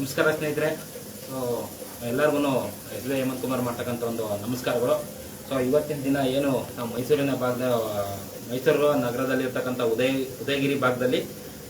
ನಮಸ್ಕಾರ ಸ್ನೇಹಿತರೆ. ಸೊ ಎಲ್ಲರಿಗೂ ಎಸ್ ವಿ ಹೇಮಂತ್ ಕುಮಾರ್ ಮಾಡ್ತಕ್ಕಂಥ ಒಂದು ನಮಸ್ಕಾರಗಳು. ಸೊ ಇವತ್ತಿನ ದಿನ ಏನು ನಾವು ಮೈಸೂರಿನ ಭಾಗದ, ಮೈಸೂರು ನಗರದಲ್ಲಿ ಇರ್ತಕ್ಕಂಥ ಉದಯ, ಉದಯಗಿರಿ ಭಾಗದಲ್ಲಿ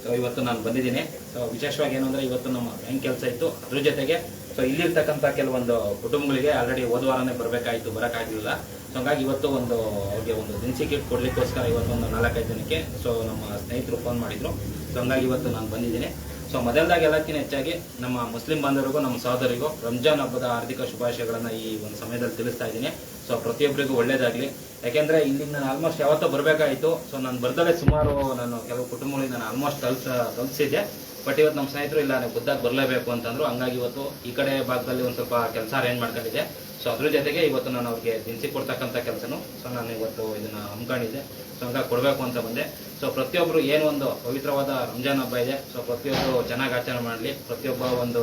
ಸೊ ಇವತ್ತು ನಾನು ಬಂದಿದ್ದೀನಿ. ಸೊ ವಿಶೇಷವಾಗಿ ಏನು ಅಂದರೆ ಇವತ್ತು ನಮ್ಮ ಬ್ಯಾಂಕ್ ಕೆಲಸ ಇತ್ತು ಅದ್ರ ಜೊತೆಗೆ ಸೊ ಇಲ್ಲಿರ್ತಕ್ಕಂಥ ಕೆಲವೊಂದು ಕುಟುಂಬಗಳಿಗೆ ಆಲ್ರೆಡಿ ಹೋದ ವಾರನೇ ಬರಬೇಕಾಯಿತು, ಬರೋಕ್ಕಾಗಲಿಲ್ಲ. ಸೊ ಹಂಗಾಗಿ ಇವತ್ತು ಒಂದು ಅವ್ರಿಗೆ ಒಂದು ದಿನಸಿ ಕಿಟ್ ಕೊಡಲಿಕ್ಕೋಸ್ಕರ ಇವತ್ತು ಒಂದು ನಾಲ್ಕೈದು ದಿನಕ್ಕೆ ಸೊ ನಮ್ಮ ಸ್ನೇಹಿತರು ಫೋನ್ ಮಾಡಿದರು. ಸೊ ಹಂಗಾಗಿ ಇವತ್ತು ನಾನು ಬಂದಿದ್ದೀನಿ. ಸೊ ಮೊದಲದಾಗಿ ಎಲ್ಲಕ್ಕಿಂತ ಹೆಚ್ಚಾಗಿ ನಮ್ಮ ಮುಸ್ಲಿಂ ಬಾಂಧವರಿಗೂ, ನಮ್ಮ ಸಹೋದರಿಗೂ ರಂಜಾನ್ ಹಬ್ಬದ ಆರ್ಥಿಕ ಶುಭಾಶಯಗಳನ್ನು ಈ ಒಂದು ಸಮಯದಲ್ಲಿ ತಿಳಿಸ್ತಾ ಇದ್ದೀನಿ. ಸೊ ಪ್ರತಿಯೊಬ್ಬರಿಗೂ ಒಳ್ಳೇದಾಗಲಿ. ಯಾಕೆಂದ್ರೆ ಇಲ್ಲಿ ನಾನು ಆಲ್ಮೋಸ್ಟ್ ಯಾವತ್ತೋ ಬರಬೇಕಾಯಿತು. ಸೊ ನಾನು ಬರ್ದಲೇ ಸುಮಾರು ನಾನು ಕೆಲವು ಕುಟುಂಬಗಳಿಗೆ ನಾನು ಆಲ್ಮೋಸ್ಟ್ ಕಲ್ಸ ತಲುಪಿಸಿದ್ದೆ ಬಟ್ ಇವತ್ತು ನಮ್ಮ ಸ್ನೇಹಿತರು, ಇಲ್ಲ ಬುದ್ಧಾಗಿ ಬರಲೇಬೇಕು ಅಂತಂದ್ರು, ಹಂಗಾಗಿ ಇವತ್ತು ಈ ಕಡೆ ಭಾಗದಲ್ಲಿ ಒಂದು ಸ್ವಲ್ಪ ಕೆಲಸ ಅರೇಂಜ್ ಮಾಡ್ಕೊಂಡಿದ್ದೆ. ಸೊ ಅದ್ರ ಜೊತೆಗೆ ಇವತ್ತು ನಾನು ಅವ್ರಿಗೆ ದಿನಸಿ ಕೊಡ್ತಕ್ಕಂಥ ಕೆಲಸನು ಸೊ ನಾನು ಇವತ್ತು ಇದನ್ನ ಹಮ್ಮಿಕೊಂಡಿದ್ದೆ ಸೊ ಹಂಗಾಗಿ ಕೊಡಬೇಕು ಅಂತ ಬಂದೆ. ಸೊ ಪ್ರತಿಯೊಬ್ಬರು ಏನು ಒಂದು ಪವಿತ್ರವಾದ ರಂಜಾನ್ ಹಬ್ಬ ಇದೆ ಸೊ ಪ್ರತಿಯೊಬ್ಬರು ಚೆನ್ನಾಗಿ ಆಚರಣೆ ಮಾಡಲಿ. ಪ್ರತಿಯೊಬ್ಬ ಒಂದು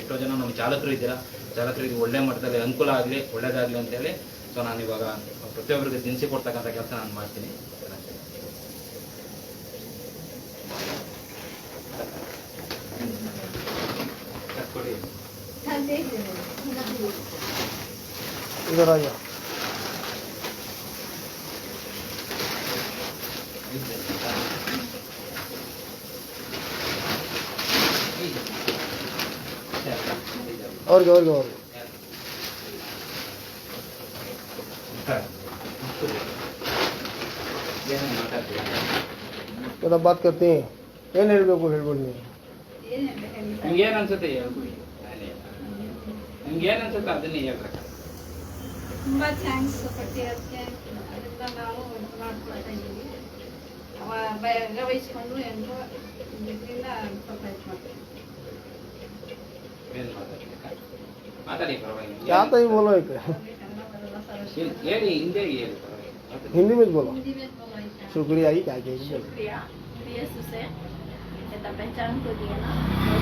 ಎಷ್ಟೋ ಜನ ನಮ್ಮ ಚಾಲಕರು ಇದ್ದೀರಾ ಚಾಲಕರಿಗೆ ಒಳ್ಳೆ ಮಟ್ಟದಲ್ಲಿ ಅನುಕೂಲ ಆಗಲಿ ಒಳ್ಳೇದಾಗಲಿ ಅಂತೇಳಿ ಸೊ ನಾನು ಇವಾಗ ಪ್ರತಿಯೊಬ್ಬರಿಗೆ ದಿನಸಿ ಕೊಡ್ತಕ್ಕಂಥ ಕೆಲಸ ನಾನು ಮಾಡ್ತೀನಿ. ಕೊಡಿ इधर आ जाओ और क्या और क्या और क्या? ಏನೇನು ಮಾತಾಡ್ತೀರಾ मतलब बात करते हैं ಏನ್ ಹೇಳ್ಬೇಕು ಹೇಳ್ಬೋದು ನೀವು ನಿಮ್ಗೆ ಏನ್ ಅನ್ಸುತ್ತೆ ಹೇಳ್ಬಿಡಿ ನಿಮ್ಗೆ ಏನ್ ಅನ್ಸುತ್ತೆ ಅದನ್ನೇ ಹೇಳ್ಬೇಕು ತುಂಬಾ ಥ್ಯಾಂಕ್ಸ್ ಪಟ್ಟಿಯಕ್ಕೆ ಅದರಿಂದ ನಾವು ಇದು ಮಾಡ್ಕೊಳ್ತಾ ಇದ್ದೀವಿ ಅವ ಭಾಗವಹಿಸ್ಕೊಂಡು ಎಲ್ಲರೂ ಇದರಿಂದ ಸ್ವಲ್ಪ ಇದು ಮಾಡ್ತೀವಿ ಏನ್ ಮಾತಾಡ್ಬೇಕಾ ಮಾತಾಡಿ ಪರವಾಗಿಲ್ಲ क्या था ये बोलो एक ಅವ್ರಿಗೆ ಕನ್ನಡ ಬರಲ್ಲ ಸರ್ ಏನ್- ಹೇಳಿ ಹಿಂದೆ ಹೇಳಿ ಪರವಾಗಿಲ್ಲ ಮಾತಾಡಿ. हिंदी में बोलो हिंदी में बोलो ऐसा। शुक्रिया ही क्या क्या बोलो शुक्रिया प्रिय से इतना पहचान को दिया ना बहुत